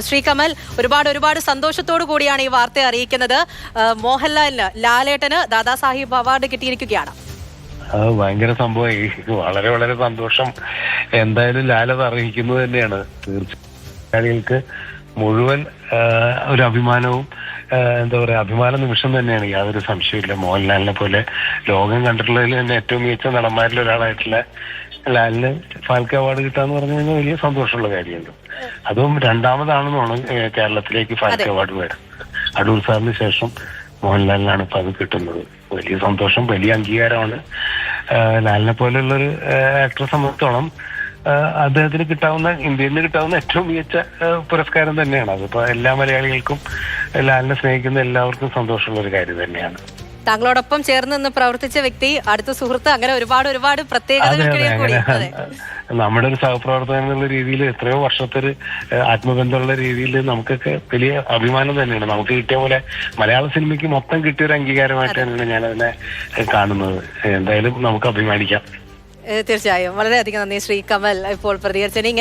ശ്രീ കമൽ ഒരുപാട് ഒരുപാട് സന്തോഷത്തോടു കൂടിയാണ് ഈ വാർത്ത അറിയിക്കുന്നത്. മോഹൻലാലിന് ലാലേട്ടന് ദാദാസാഹിബ് അവാർഡ് കിട്ടിയിരിക്കുകയാണ്. ഭയങ്കര സംഭവമായി. വളരെ വളരെ സന്തോഷം. എന്തായാലും ലാലത് അറിയിക്കുന്നത് തന്നെയാണ്. തീർച്ചയായും മുഴുവൻ ഒരു അഭിമാനവും എന്താ പറയാ അഭിമാന നിമിഷം തന്നെയാണ്. യാതൊരു സംശയമില്ല മോഹൻലാലിനെ പോലെ ലോകം കണ്ടിട്ടുള്ളതിൽ തന്നെ ഏറ്റവും മികച്ച നടന്മാരിൽ ഒരാളായിട്ടുള്ള ലാലിന് ഫാൽക്കെ അവാർഡ് കിട്ടാന്ന് പറഞ്ഞു കഴിഞ്ഞാൽ വലിയ സന്തോഷമുള്ള കാര്യമുണ്ട്. അതും രണ്ടാമതാണെന്നാണ് കേരളത്തിലേക്ക് ഫാൽക്കെ അവാർഡ് വേണം അടൂർ സാറിന് ശേഷം മോഹൻലാലിനാണ് ഇപ്പൊ അത് കിട്ടുന്നത്. വലിയ സന്തോഷം വലിയ അംഗീകാരമാണ്. ലാലിനെ പോലെയുള്ളൊരു ആക്ടറെ സംബന്ധിച്ചോളം അദ്ദേഹത്തിന് കിട്ടാവുന്ന ഇന്ത്യയിൽ നിന്ന് കിട്ടാവുന്ന ഏറ്റവും മികച്ച പുരസ്കാരം തന്നെയാണ്. അതിപ്പോ എല്ലാ മലയാളികൾക്കും ലാലിനെ സ്നേഹിക്കുന്ന എല്ലാവർക്കും സന്തോഷമുള്ള ഒരു കാര്യം തന്നെയാണ്. താങ്കളോടൊപ്പം ചേർന്ന് നിന്ന് പ്രവർത്തിച്ച വ്യക്തി അടുത്ത സുഹൃത്ത് അങ്ങനെ ഒരുപാട് ഒരുപാട് പ്രത്യേകതകൾ നമ്മുടെ ഒരു സഹപ്രവർത്തകൻ എന്നുള്ള രീതിയിൽ എത്രയോ വർഷത്തെ ഒരു ആത്മബന്ധമുള്ള രീതിയിൽ നമുക്കൊക്കെ വലിയ അഭിമാനം തന്നെയാണ്. നമുക്ക് കിട്ടിയ പോലെ മലയാള സിനിമയ്ക്ക് മൊത്തം കിട്ടിയ ഒരു അംഗീകാരമായിട്ട് തന്നെയാണ് ഞാൻ അതിനെ കാണുന്നത്. എന്തായാലും നമുക്ക് അഭിമാനിക്കാം. തീർച്ചയായും. വളരെയധികം നന്ദി ശ്രീ കമൽ ഇപ്പോൾ പ്രതികരിച്ചതിന്. ഇങ്ങനെ